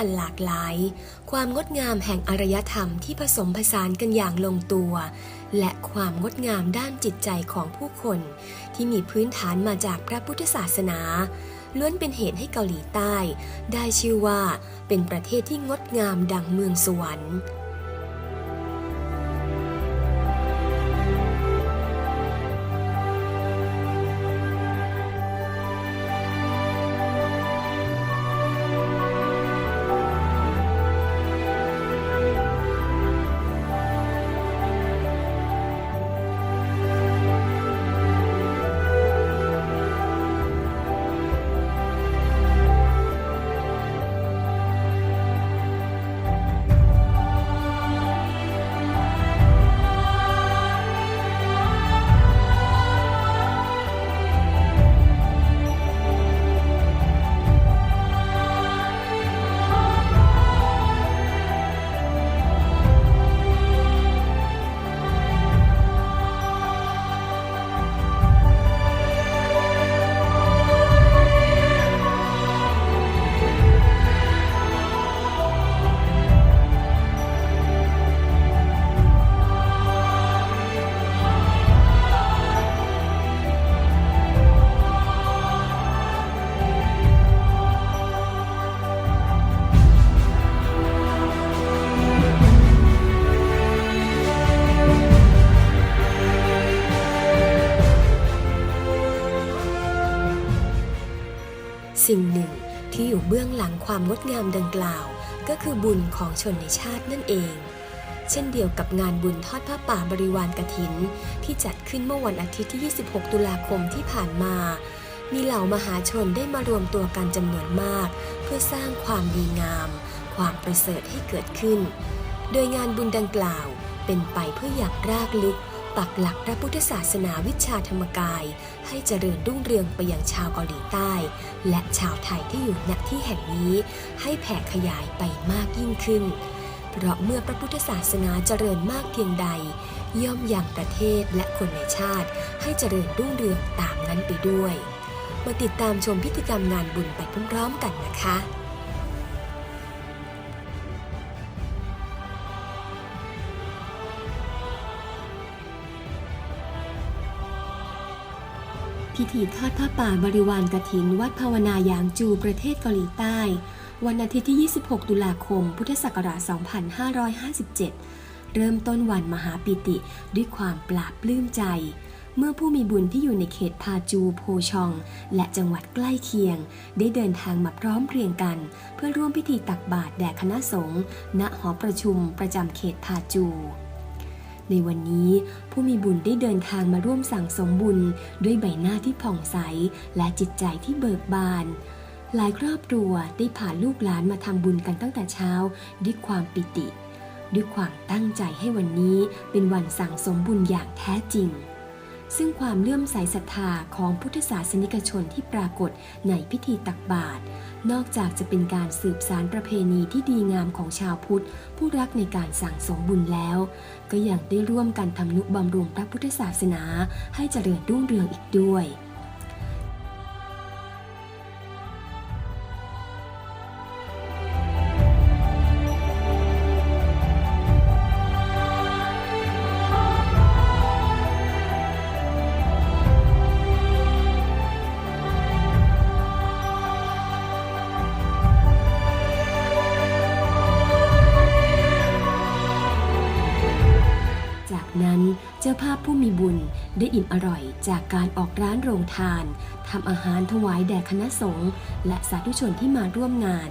อันหลากหลาย ความงดงามแห่งอารยธรรมที่ผสมผสานกันอย่างลงตัว และความงดงามด้านจิตใจของผู้คน ที่มีพื้นฐานมาจากพระพุทธศาสนา ล้วนเป็นเหตุให้เกาหลีใต้ ได้ชื่อว่าเป็นประเทศที่งดงามดังเมืองสวรรค์ สิ่งหนึ่งที่อยู่เบื้องหลังความงดงามดังกล่าว ก็คือบุญของชนในชาตินั่นเอง เช่นเดียวกับงานบุญทอดผ้าป่าบริวารกรถิน ที่จัดขึ้นเมื่อวันอาทิตย์ที่ 26 ตุลาคมที่ผ่านมา มีเหล่ามหาชนได้มารวมตัวกันจำนวนมาก เพื่อสร้างความดีงาม ความประเสริฐให้เกิดขึ้น โดยงานบุญดังกล่าวเป็นไปเพื่ออยากรากลึก ปักหลักพระพุทธศาสนาวิชาธรรมกาย ให้เจริญรุ่งเรืองไปยังชาวเกาหลีใต้ และชาวไทยที่อยู่ณที่แห่งนี้ ให้แผ่ขยายไปมากยิ่งขึ้น เพราะเมื่อพระพุทธศาสนาเจริญมากเพียงใด ย่อมยังประเทศและคนในชาติ ให้เจริญรุ่งเรืองตามนั้นไปด้วย มาติดตามชมพิธีกรรมงานบุญไปพร้อมๆกันนะคะ พิธีทอดผ้าป่าบริวารกถิน วัดภาวนายางจูประเทศเกาหลีใต้ วันอาทิตย์ที่ 26 ตุลาคม พุทธศักราช 2557 เริ่มต้นวันมหาปิติด้วยความปราบปลื้มใจ เมื่อผู้มีบุญที่อยู่ในเขตพาจูโพชอง และจังหวัดใกล้เคียง ได้เดินทางมาพร้อมเพรียงกัน เพื่อร่วมพิธีตักบาตรแด่คณะสงฆ์ณหอประชุมประจำเขตพาจู ในวันนี้ผู้มีบุญได้เดินทางมาร่วมสั่งสมบุญ ด้วยใบหน้าที่ผ่องใส และจิตใจที่เบิกบาน หลายครอบครัวได้พาลูกหลานมาทำบุญกันตั้งแต่เช้า ด้วยความปิติ ด้วยความตั้งใจให้วันนี้เป็นวันสั่งสมบุญอย่างแท้จริง ซึ่งความเลื่อมใสศรัทธาของพุทธศาสนิกชนที่ปรากฏในพิธีตักบาตรนอกจากจะเป็นการสืบสารประเพณีที่ดีงามของชาวพุทธ ผู้รักในการสั่งสมบุญแล้ว ก็ยังได้ร่วมกันทำนุบำรุงพระพุทธศาสนาให้เจริญรุ่งเรืองอีกด้วย อิ่มอร่อย จากการออกร้านโรงทานทำอาหารถวายแด่คณะสงฆ์และสาธุชนที่มาร่วมงาน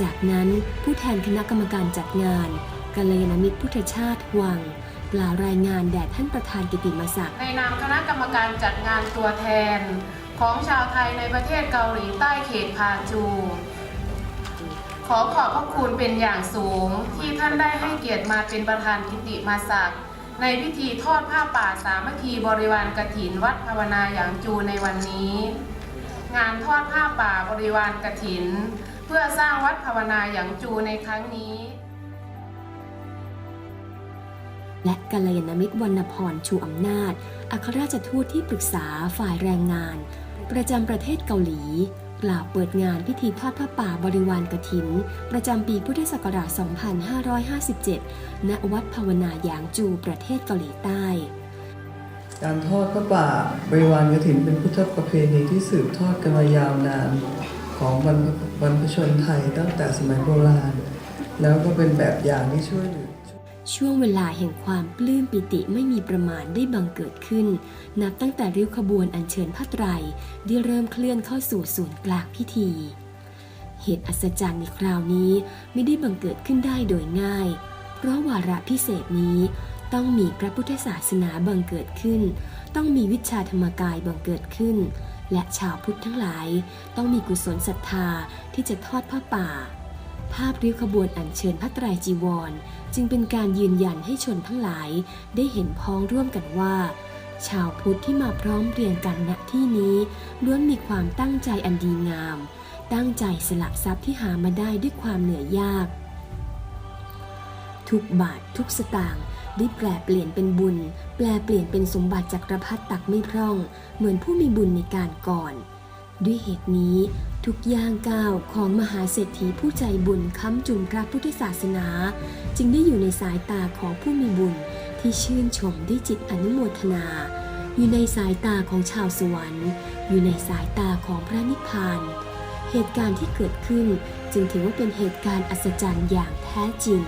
จากนั้นผู้แทนคณะกรรมการจัดงานกัลยาณมิตรพุทธชาติวังกล่าวรายงานแด่ท่านประธานกิติมศักดิ์ในนามคณะกรรมการจัดงานตัวแทน ของชาวไทยในประเทศเกาหลีใต้เขตพาจู ขอขอบพระคุณเป็นอย่างสูงที่ท่านได้ให้เกียรติมาเป็นประธานกิติมาศักดิ์ในพิธีทอดผ้าป่าสามัคคีบริวารกถินวัดภาวนาอย่างจูในวันนี้ งานทอดผ้าป่าบริวารกถิน เพื่อสร้างวัดภาวนาอย่างจูในครั้งนี้ และกัลยาณมิตรวรรณพรชูอำนาจ อัครราชทูตที่ปรึกษาฝ่ายแรงงาน ประจำประเทศเกาหลี กล่าวเปิดงานพิธีทอดผ้าป่าบริวารกถิน ประจำปีพุทธศักราช 2557 ณ วัดภาวนาหยางจูประเทศเกาหลีใต้การทอดพระป่าบริวารกฐินเป็นพุทธประเพณีที่สืบทอดกันมายาวนาน ของบรรพบรรพชนไทยตั้งแต่สมัยโบราณ แล้วก็เป็นแบบอย่างที่ช่วยเหลือช่วงเวลาแห่งความปลื้มปิติไม่มีประมาณได้บังเกิดขึ้น นับตั้งแต่ริ้วขบวนอัญเชิญผ้าไตรได้เริ่มเคลื่อนเข้าสู่ศูนย์กลางพิธี เหตุอัศจรรย์ในคราวนี้ไม่ได้บังเกิดขึ้นได้โดยง่าย เพราะวาระพิเศษนี้ต้องมีพระพุทธศาสนาบังเกิดขึ้น ต้องมีวิชาธรรมกายบังเกิดขึ้น และชาวพุทธทั้งหลายต้องมีกุศลศรัทธาที่จะทอดผ้าป่า ภาพริ้วขบวนอัญเชิญพระไตรจีวร จึงเป็นการยืนยันให้ชนทั้งหลายได้เห็นพ้องร่วมกันว่า ชาวพุทธที่มาพร้อมเพรียงกันณที่นี้ล้วนมีความตั้งใจอันดีงาม ตั้งใจสละทรัพย์ที่หามาได้ด้วยความเหนื่อยยาก ทุกบาททุกสตางค์ ได้แปลเปลี่ยนเป็นบุญ แปลเปลี่ยนเป็นสมบัติจักรพรรดิตักไม่พร่อง เหมือนผู้มีบุญในการก่อน ด้วยเหตุนี้ทุกย่างก้าวของมหาเศรษฐีผู้ใจบุญค้ำจุนพระพุทธศาสนา จึงได้อยู่ในสายตาของผู้มีบุญที่ชื่นชมด้วยจิตอนุโมทนา อยู่ในสายตาของชาวสวรรค์ อยู่ในสายตาของพระนิพพาน เหตุการณ์ที่เกิดขึ้นจึงถือว่าเป็นเหตุการณ์อัศจรรย์อย่างแท้จริง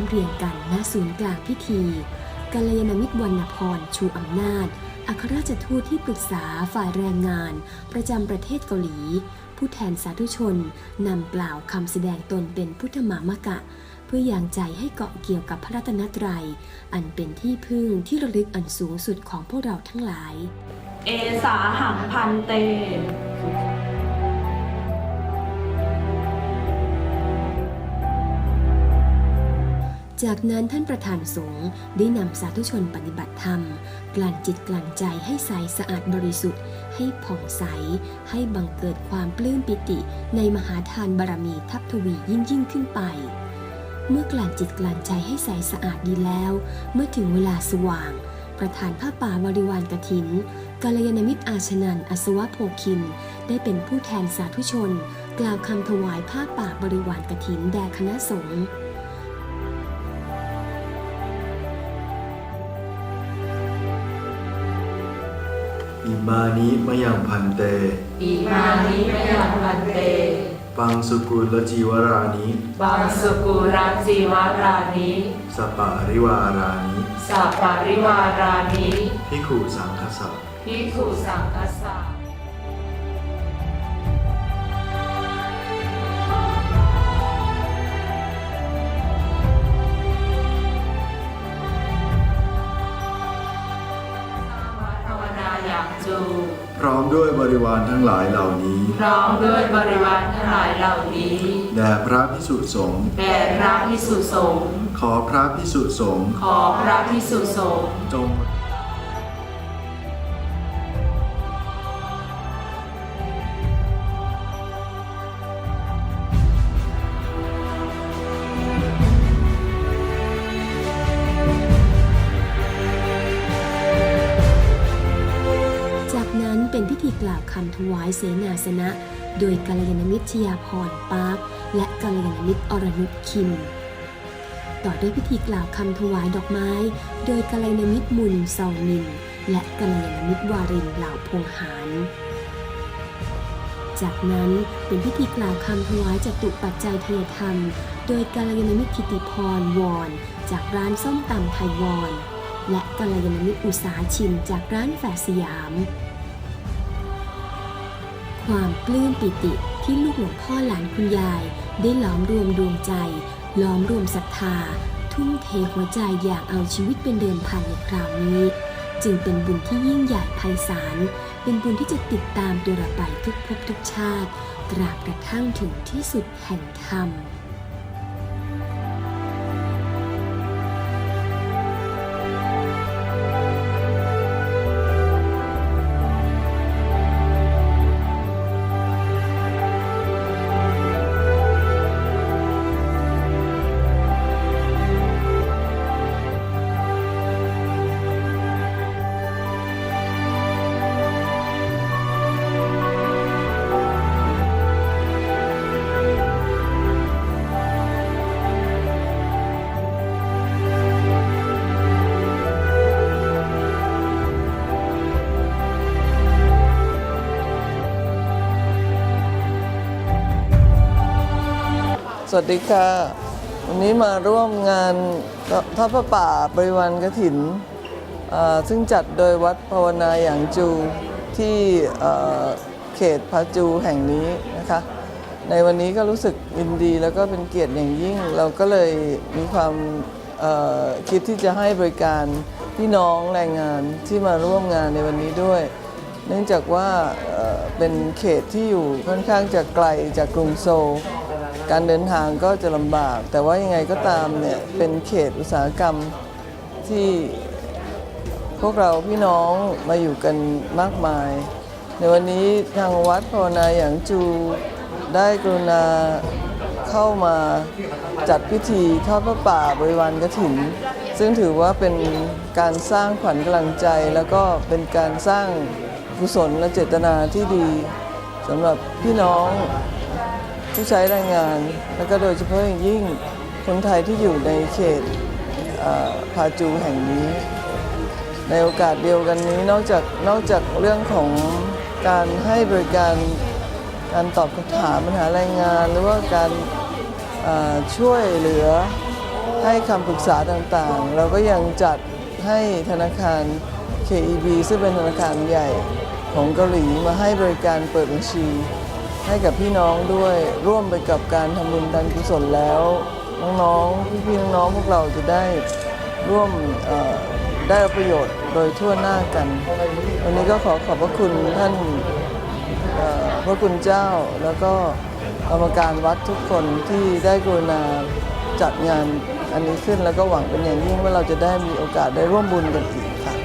มเรียงกันณศูนย์กลางพิธีกัลยาณมิตรวรรณพรชูอำนาจ อัครราชทูตที่ปรึกษาฝ่ายแรงงาน ประจำประเทศเกาหลี ผู้แทนสาธุชนนำกล่าวคำแสดงตนเป็นพุทธมามกะ เพื่ออย่างใจให้เกาะเกี่ยวกับพระรัตนตรัย อันเป็นที่พึ่งที่ระลึกอันสูงสุดของพวกเราทั้งหลาย เอสาหังพันเต จากนั้นท่านประธานสงฆ์ได้นำสาธุชนปฏิบัติธรรม กลั่นจิตกลั่นใจให้ใสสะอาดบริสุทธิ์ ให้ผ่องใส ให้บังเกิดความปลื้มปิติในมหาทานบารมีทับทวียิ่งยิ่งขึ้นไป เมื่อกลั่นจิตกลั่นใจให้ใสสะอาดดีแล้ว เมื่อถึงเวลาสว่าง ประธานผ้าป่าบริวารกระถินกัลยาณมิตรอาชนันอัศวะโพคิน ได้เป็นผู้แทนสาธุชน กล่าวคำถวายผ้าป่าบริวารกระถินแด่คณะสงฆ์ มานิมะยังพันเต อิมานิมยังพันเต ปังสุกุลจีวรานิบางสกุราจีวารานิสปาริวารานิสัปปาริวารานิพิกขุสังคสะภิกขุสังคสะ ริวารทั้งหลายเหล่านี้ พร้อมด้วยบริวารทั้งหลายเหล่านี้แด่พระพิสุสงฆ์แด่พระพิสุสงฆ์ขอพระพิสุสงฆ์ขอพระพิสุสงฆ์จง ล่าวคำถวายเสนาสนะ โดยกัลยาณมิตรชยาพรปาร์คและกัลยาณมิตรอรนุชคิม ต่อด้วยพิธีกล่าวคำถวายดอกไม้ โดยกัลยาณมิตรมุนซองมิน และกัลยาณมิตรวารินเหล่าพงหารจากนั้นเป็นพิธีกล่าวคำถวายจตุปัจจัยเทยธรรม โดยกัลยาณมิตรกิติพรวอนจากร้านส้มตำไทยวอน และกัลยาณมิตรอุตสาชิมจากร้านแฝดสยาม ความปลื้มปิติที่ลูกหลวงพ่อหลานคุณยาย ได้หลอมรวมดวงใจล้อมรวมศรัทธา ทุ่มเทหัวใจอยากเอาชีวิตเป็นเดิมพันในคราวนี้ จึงเป็นบุญที่ยิ่งใหญ่ไพศาล เป็นบุญที่จะติดตามตัวเราไปทุกภพทุกชาติ ตราบกระทั่งถึงที่สุดแห่งธรรม สวัสดีค่ะ วันนี้มาร่วมงานทอดพระป่าบริวารกระถินอ่าซึ่งจัดโดยวัดภาวนาอย่างจูที่เขตพาจูแห่งนี้นะคะ ในวันนี้ก็รู้สึกยินดีแล้วก็เป็นเกียรติอย่างยิ่ง เราก็เลยมีความคิดที่จะให้บริการพี่น้องแรงงานที่มาร่วมงานในวันนี้ด้วย เนื่องจากว่าเป็นเขตที่อยู่ค่อนข้างจะไกลจากกรุงโซล การเดินทางก็จะลำบาก แต่ว่ายังไงก็ตามเนี่ยเป็นเขตอุตสาหกรรมที่พวกเราพี่น้องมาอยู่กันมากมาย ในวันนี้ทางวัดภาวนาอย่างจูได้กรุณาเข้ามาจัดพิธีทอดพระป่าบริวารกระถิน ซึ่งถือว่าเป็นการสร้างขวัญกำลังใจ แล้วก็เป็นการสร้างกุศลและเจตนาที่ดีสำหรับพี่น้อง ผู้ใช้แรงงาน แล้วก็โดยเฉพาะอย่างยิ่งคนไทยที่อยู่ในเขตเอ่อพาจูแห่งนี้ ในโอกาสเดียวกันนี้นอกจากนอกจากเรื่องของการให้บริการการตอบคำถามปัญหาแรงงาน หรือว่าการช่วยเหลือให้คำปรึกษาต่างๆ เราก็ยังจัดให้ธนาคาร KEB ซึ่งเป็นธนาคารใหญ่ของเกาหลีมาให้บริการเปิดบัญชี ให้กับพี่น้องด้วยร่วมไปกับการทำบุญการกุศลแล้ว น้องๆพี่ๆน้องๆพวกเราจะได้ร่วมได้ประโยชน์โดยทั่วหน้ากัน วันนี้ก็ขอขอบพระคุณท่านพระคุณเจ้าแล้วก็กรรมการวัดทุกคนที่ได้กรุณาจัดงานอันนี้ขึ้นแล้วก็หวังเป็นอย่างยิ่งว่าเราจะได้มีโอกาสได้ร่วมบุญกันอีกค่ะ